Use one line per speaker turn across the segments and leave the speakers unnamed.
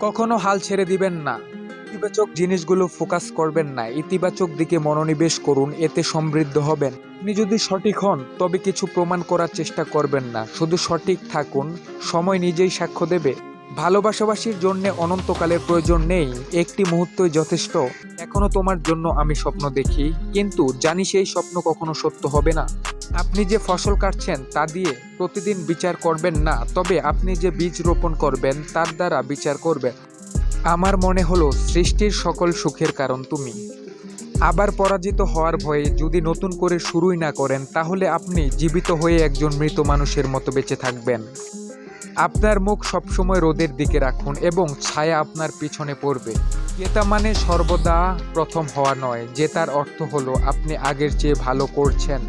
কখনো হাল ছেড়ে দিবেন না। ইতিবাচক জিনিসগুলো ফোকাস করবেন না। ইতিবাচক দিকে মনোনিবেশ করুন, এতে সমৃদ্ধ হবেন। আপনি যদি সঠিক হন, তবে কিছু প্রমাণ করার চেষ্টা করবেন না। শুধু সঠিক থাকুন, সময় নিজেই সাক্ষ্য দেবে। ভালোবাসাবাসির জন্য অনন্তকালের প্রয়োজন নেই। একটি মুহূর্তই যথেষ্ট। এখনও তোমার জন্য আমি স্বপ্ন দেখি, কিন্তু জানি সেই স্বপ্ন কখনো সত্য হবে না। আপনি যে ফসল কাটছেন তা দিয়ে প্রতিদিন বিচার করবেন না, তবে আপনি যে বীজ রোপণ করবেন তার দ্বারা বিচার করবেন। আমার মনে হলো সৃষ্টির সকল সুখের কারণ তুমি। আবার পরাজিত হওয়ার ভয়ে যদি নতুন করে শুরুই না করেন, তাহলে আপনি জীবিত হয়ে একজন মৃত মানুষের মতো বেঁচে থাকবেন। আপনার মুখ সবসময় রোদের দিকে রাখুন এবং ছায়া আপনার পিছনে পড়বে। জেতা মানে সর্বদা প্রথম হওয়া নয় জেতার অর্থ হলো আপনি আগের চেয়ে ভালো করছেন।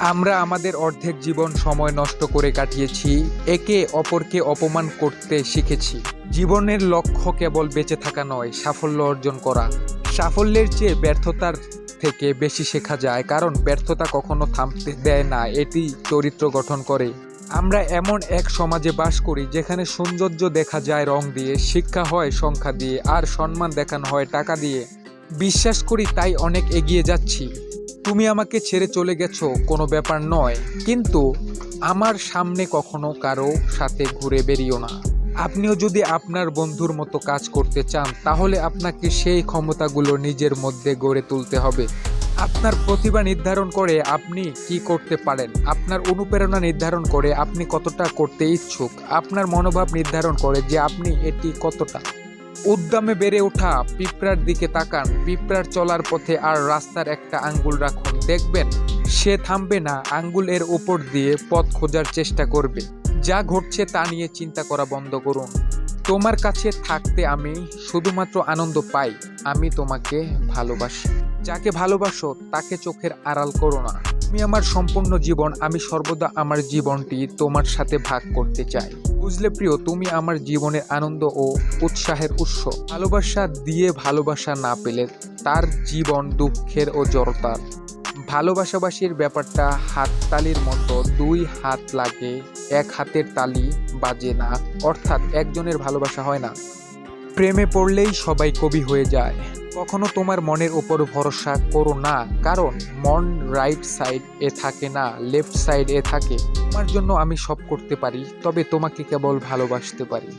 আমরা আমাদের অর্ধেক জীবন সময় নষ্ট করে কাটিয়েছি, একে অপরকে অপমান করতে শিখেছি। জীবনের লক্ষ্য কেবল বেঁচে থাকা নয়, সাফল্য অর্জন করা। সাফল্যের চেয়ে ব্যর্থতার থেকে বেশি শেখা যায়, কারণ ব্যর্থতা কখনো থামতে দেয় না, এটি চরিত্র গঠন করে। আমরা এমন এক সমাজে বাস করি, যেখানে সৌন্দর্য দেখা যায় রং দিয়ে, শিক্ষা হয় সংখ্যা দিয়ে, আর সম্মান দেখানো হয় টাকা দিয়ে। বিশ্বাস করি তাই অনেক এগিয়ে যাচ্ছি। তুমি আমাকে ছেড়ে চলে গেছো, কোনো ব্যাপার নয়। কিন্তু আমার সামনে কখনো কারও সাথে ঘুরে বেরিও না। আপনিও যদি আপনার বন্ধুর মতো কাজ করতে চান, তাহলে আপনাকে সেই ক্ষমতাগুলো নিজের মধ্যে গড়ে তুলতে হবে। আপনার প্রতিভা নির্ধারণ করে আপনি কি করতে পারেন? আপনার অনুপ্রেরণা নির্ধারণ করে আপনি কতটা করতে ইচ্ছুক? আপনার মনোভাব নির্ধারণ করে যে আপনি এটি কতটা। উদ্যমে বেড়ে ওঠা পিঁপড়ার দিকে তাকান। পিঁপড়ার চলার পথে আর রাস্তার একটা আঙ্গুল রাখুন। দেখবেন, সে থামবে না, আঙ্গুল এর উপর দিয়ে পথ খোঁজার চেষ্টা করবে। যা ঘটছে তা নিয়ে চিন্তা করা বন্ধ করুন। তোমার কাছে থাকতে আমি শুধুমাত্র আনন্দ পাই, আমি তোমাকে ভালোবাসি। যাকে ভালোবাসো, তাকে চোখের আড়াল করো না। তুমি আমার সম্পূর্ণ জীবন, আমি সর্বদা আমার জীবনটি তোমার সাথে ভাগ করতে চাই। বুঝলে প্রিয়, তুমি আমার জীবনের আনন্দ ও উৎসাহের উৎস। ভালোবাসা দিয়ে ভালোবাসা না পেলে তার জীবন দুঃখের ও জড়তার। ভালোবাসাবাসীর ব্যাপারটা হাত তালির মতো দুই হাত লাগে, এক হাতের তালি বাজে না। অর্থাৎ একজনের ভালোবাসা হয় না। প্রেমে পড়লেই সবাই কবি হয়ে যায়। কখনো তোমার মনের ওপর ভরসা করো না, কারণ মন রাইট সাইড এ থাকে না লেফট সাইড এ থাকে। তোমার জন্য আমি সব করতে পারি, তবে তোমাকে কেবল ভালোবাসতে পারি।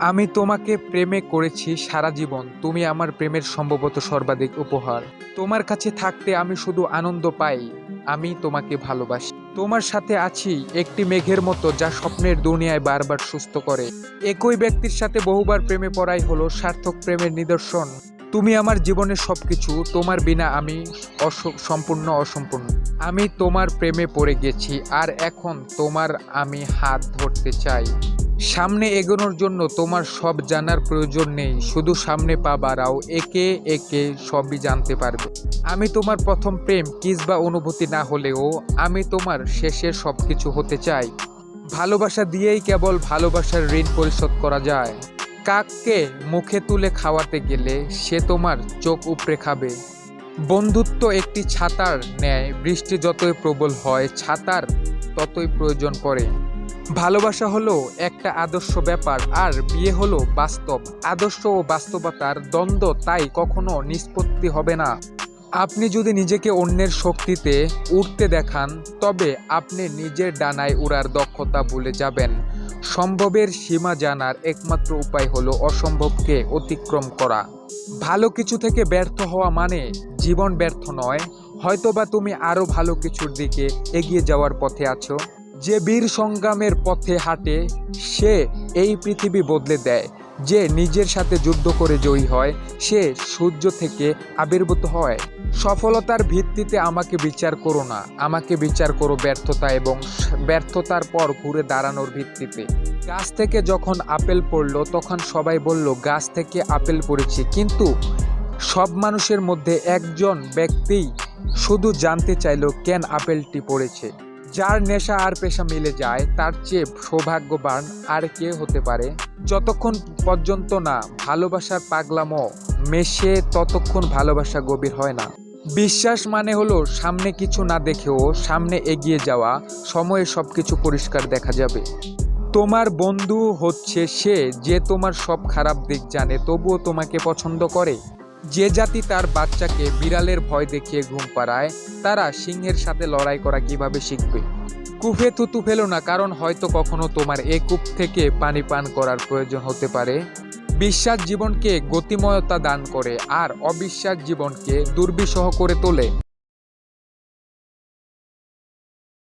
আমি তোমাকে প্রেমে করেছি সারা জীবন, তুমি আমার প্রেমের সম্ভবত সর্বাধিক উপহার। তোমার কাছে থাকতে আমি শুধু আনন্দ পাই, আমি তোমাকে ভালোবাসি। তোমার সাথে আছি একটি মেঘের মতো যা স্বপ্নের দুনিয়ায় বারবার সুস্থ করে। একই ব্যক্তির সাথে বহুবার প্রেমে পড়াই হলো সার্থক প্রেমের নিদর্শন। তুমি আমার জীবনের সবকিছু, তোমার বিনা আমি সম্পূর্ণ অসম্পূর্ণ। আমি তোমার প্রেমে পড়ে গেছি আর এখন তোমার আমি হাত ধরতে চাই। সামনে এগোনোর জন্য তোমার সব জানার প্রয়োজন নেই, শুধু সামনে পা বাড়াও, একে একে সবই জানতে পারবে। আমি তোমার প্রথম প্রেম, কিস বা অনুভূতি না হলেও আমি তোমার শেষের সব কিছু হতে চাই। ভালোবাসা দিয়েই কেবল ভালোবাসার ঋণ পরিশোধ করা যায়। কাককে মুখে তুলে খাওয়াতে গেলে সে তোমার চোখ উপড়ে খাবে। বন্ধুত্ব একটি ছাতার ন্যায়, বৃষ্টি যতই প্রবল হয়, ছাতার ততই প্রয়োজন পড়ে। ভালোবাসা হলো একটা আদর্শ ব্যাপার, আর বিয়ে হলো বাস্তব। আদর্শ ও বাস্তবতার দ্বন্দ্ব তাই কখনো নিষ্পত্তি হবে না। আপনি যদি নিজেকে অন্যের শক্তিতে উঠতে দেখান, তবে আপনি নিজের ডানায় উড়ার দক্ষতা ভুলে যাবেন। সম্ভবের সীমা জানার একমাত্র উপায় হলো অসম্ভবকে অতিক্রম করা। ভালো কিছু থেকে ব্যর্থ হওয়া মানে জীবন ব্যর্থ নয়। হয়তোবা তুমি আরও ভালো কিছুর দিকে এগিয়ে যাওয়ার পথে আছো। যে বীর সংগ্রামের পথে হাঁটে, সে এই পৃথিবী বদলে দেয়। যে নিজের সাথে যুদ্ধ করে জয়ী হয়, সে সূর্য থেকে আবির্ভূত হয়। সফলতার ভিত্তিতে আমাকে বিচার করো না, আমাকে বিচার করো ব্যর্থতা এবং ব্যর্থতার পর ঘুরে দাঁড়ানোর ভিত্তিতে। গাছ থেকে যখন আপেল পড়ল, তখন সবাই বলল, গাছ থেকে আপেল পড়েছে। কিন্তু সব মানুষের মধ্যে একজন ব্যক্তি শুধু জানতে চাইল, কেন আপেলটি পড়েছে? যার নেশা আর পেশা মিলে যায়, তার চেয়ে সৌভাগ্যবান আর কে হতে পারে? যতক্ষণ পর্যন্ত না ভালোবাসার পাগলামো মেশে, ততক্ষণ ভালোবাসা গভীর হয় না। বিশ্বাস মানে হলো সামনে কিছু না দেখেও সামনে এগিয়ে যাওয়া, সময়ে সব কিছু পরিষ্কার দেখা যাবে। তোমার বন্ধু হচ্ছে সে, যে তোমার সব খারাপ দিক জানে, তবুও তোমাকে পছন্দ করে। যে জাতি তার বাচ্চাকে বিড়ালের ভয় দেখিয়ে ঘুম পাড়ায়, তারা সিংহের সাথে লড়াই করা কীভাবে শিখবে? কূপে থুতু ফেলো না, কারণ হয়তো কখনো তোমার এ কূপ থেকে পানি পান করার প্রয়োজন হতে পারে। বিশ্বাস জীবনকে গতিময়তা দান করে, আর অবিশ্বাস জীবনকে দুর্বিষহ করে তোলে।